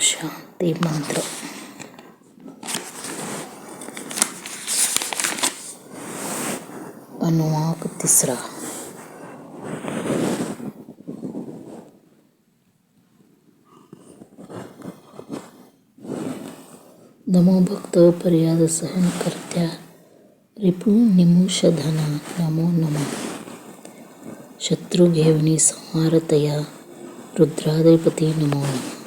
शांती मंत्र. अनुवाक तिसरा. नमो भक्त पर्याद सहन करत्या रिपू निमुषधना नमो नमः. शत्रुघेवनी संहारतया रुद्राधिपती नमो नमः.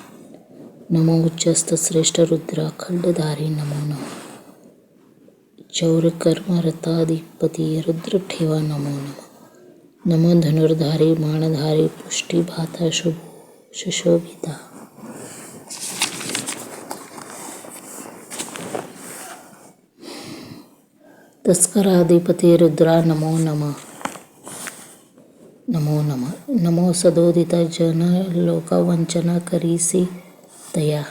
नमो उच्चस्त श्रेष्ठ रुद्रा खंडधारी नमो नमः। चौरकर्मरताधिपती रुद्र ठेवा नमो नमः। नमो धनुर्धारी माणधारी पुष्टीभाता शुभ सुशोभिता। तस्कराधिपती रुद्रा नमो नमः। नमो नमः। नमो सदोदित जन लोकवंचना करीसी। तया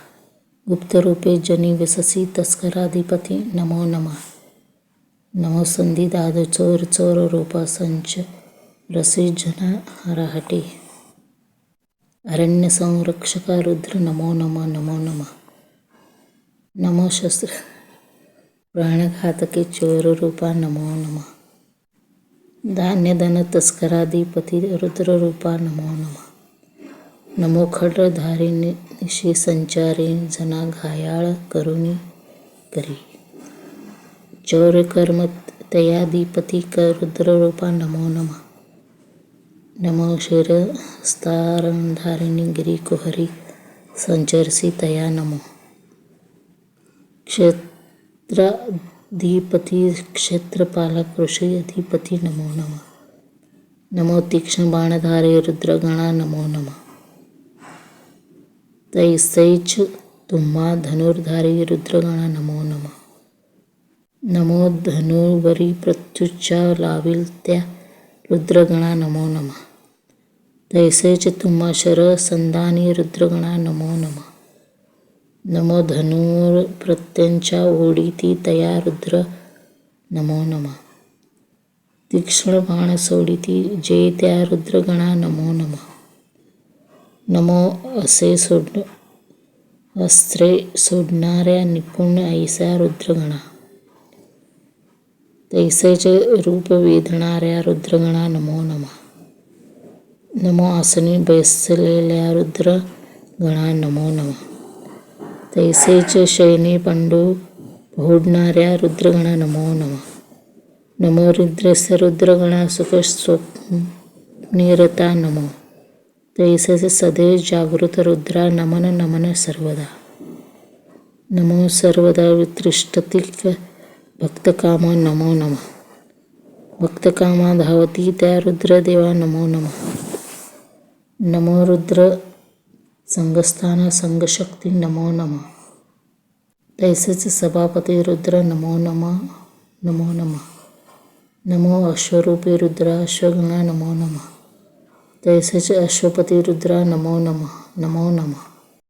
गुप्तरूपे जनी विससी तस्कराधिपती नमो नमः नमो संधिदाद चोर चोर रूपा संच रसी जन हराहटी अरण्य संरक्षका रुद्र नमो नमः नमो नमः नमो शस्त्र प्राणघातके चोर रूपा नमो नमः धान्य धन तस्कराधिपती रुद्र रूपा नमो नमः नमो निशी संचारी जना घायाळ करुणी करी. चौर कर्म तयाधिपती रुद्ररूपा नमो नमः. नमो शिर स्थारणधारिणी गिरी कुहरी संचरसी तया नमो. क्षेत्राधिपती क्षेत्रपालक कृषी अधिपती नमो नमः. नमो तीक्ष्ण बाणधारी रुद्रगणा नमो नमः. तैसैच तुम्हा धनुर्धारी रुद्रगणा नमो नमः। नमो धनुर्वरी प्रत्युच्चा लाविल त्या रुद्रगणा नमो नमः। तैसेच तुम्हा शरसंदानि रुद्रगणा नमो नमः। नमो धनुर प्रत्यंच्या ओढीती तया रुद्र नमो नमः। तीक्ष्ण बाण सोडिती जे त्या रुद्रगणा नमो नमः। नमो असे सोड अस्त्रे सोडणाऱ्या निपुण ऐसा रुद्रगणा. तैसेचे रूप वेधणाऱ्या रुद्रगणा नमो नमः. नमो आसनी बसलेल्या रुद्र गणा नमो नमः. तैसेच शयनी पंडू भोडणाऱ्या रुद्रगणा नमो नमः. नमो रुद्रस्य रुद्रगणा सुख स्वप्नीरता नमो. तैसेच सदैव जागृत रुद्रा नमन नमन सर्वदा। नमो सर्वदा वितृष्टतिक भक्तकाम नमो नमः। भक्तकामा धावती त्या रुद्रदेवा नमो नमः। नमो रुद्र संगस्थान संगशक्ती नमो नमः। तैसेच सभापती रुद्र नमो नमः नमो नमः। नमो अश्वरूपी रुद्रा अश्वगणा नमो नमः। तैसेच अश्वपती रुद्रा नमो नमः नमो नमः